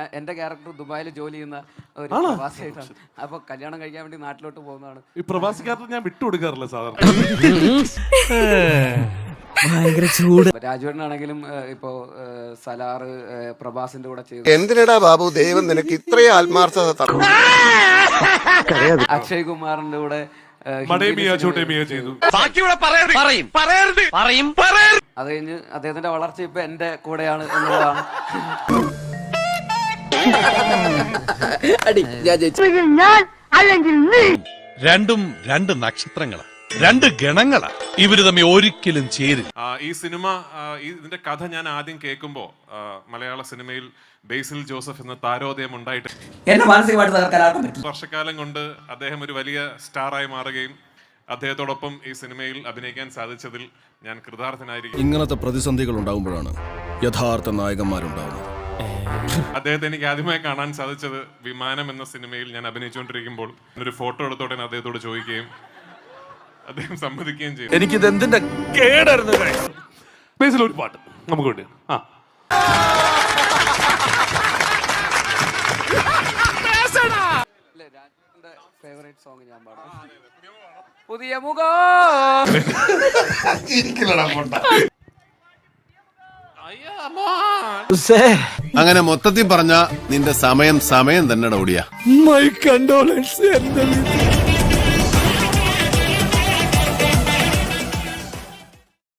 ഞാൻ എന്റെ ക്യാരക്ടർ ദുബായിൽ ജോലി ചെയ്യുന്ന ഒരു പ്രവാസിയായിട്ടാണ്. അപ്പൊ കല്യാണം കഴിക്കാൻ വേണ്ടി നാട്ടിലോട്ട് പോകുന്നതാണ്. ഈ പ്രവാസിക്കാർക്ക് ഞാൻ വിട്ടു വിട്ടുകൊടുക്കാറില്ല സാധാരണ. രാജുവേട്ടനാണെങ്കിലും ഇപ്പൊ സലാറ് പ്രഭാസിന്റെ കൂടെ ചെയ്തു. എന്തിനടാ ബാബു? ദൈവം നിനക്ക് ഇത്രയും ആത്മാർത്ഥത തന്നു. അക്ഷയ് കുമാറിന്റെ കൂടെ അത് കഴിഞ്ഞ് അദ്ദേഹത്തിന്റെ വളർച്ച ഇപ്പൊ എന്റെ കൂടെയാണ് എന്നുള്ളതാണ്. രണ്ടും രണ്ട് നക്ഷത്രങ്ങളാ രണ്ട് ഗണങ്ങളാ. ഇവർ തമ്മിൽ ഒരിക്കലും ചേരും ആ, ഈ സിനിമ ഇതിന്റെ കഥ ഞാൻ ആദ്യം കേൾക്കുമ്പോ മലയാള സിനിമയിൽ ബേസിൽ ജോസഫ് എന്ന താരോദയം ഉണ്ടായിട്ട് വർഷക്കാലം കൊണ്ട് അദ്ദേഹം ഒരു വലിയ സ്റ്റാറായി മാറുകയും അദ്ദേഹത്തോടൊപ്പം ഈ സിനിമയിൽ അഭിനയിക്കാൻ സാധിച്ചതിൽ ഞാൻ കൃതാർത്ഥനായിരിക്കും. ഇങ്ങനത്തെ പ്രതിസന്ധികൾ ഉണ്ടാകുമ്പോഴാണ് യഥാർത്ഥ നായകന്മാരുണ്ടാവുന്നത്. അദ്ദേഹത്തെ എനിക്ക് ആദ്യമായി കാണാൻ സാധിച്ചത് വിമാനം എന്ന സിനിമയിൽ ഞാൻ അഭിനയിച്ചുകൊണ്ടിരിക്കുമ്പോൾ ഒരു ഫോട്ടോ എടുത്തോടെ ഞാൻ അദ്ദേഹത്തോട് ചോദിക്കുകയും അദ്ദേഹം സമ്മതിക്കുകയും ചെയ്തു. എനിക്കിത് എന്തിന്റെ കേടായിരുന്നു ബേസിൽ ഒരു പാട്ട്. നമുക്ക് വേണ്ടി. ആ. ഫേവറേറ്റ് സോങ് ഞാൻ പാടാം. പുതിയ മുഖം. അങ്ങനെ മൊത്തത്തിൽ പറഞ്ഞ നിന്റെ സമയം സമയം തന്നെ ഓടിയാ. My condolence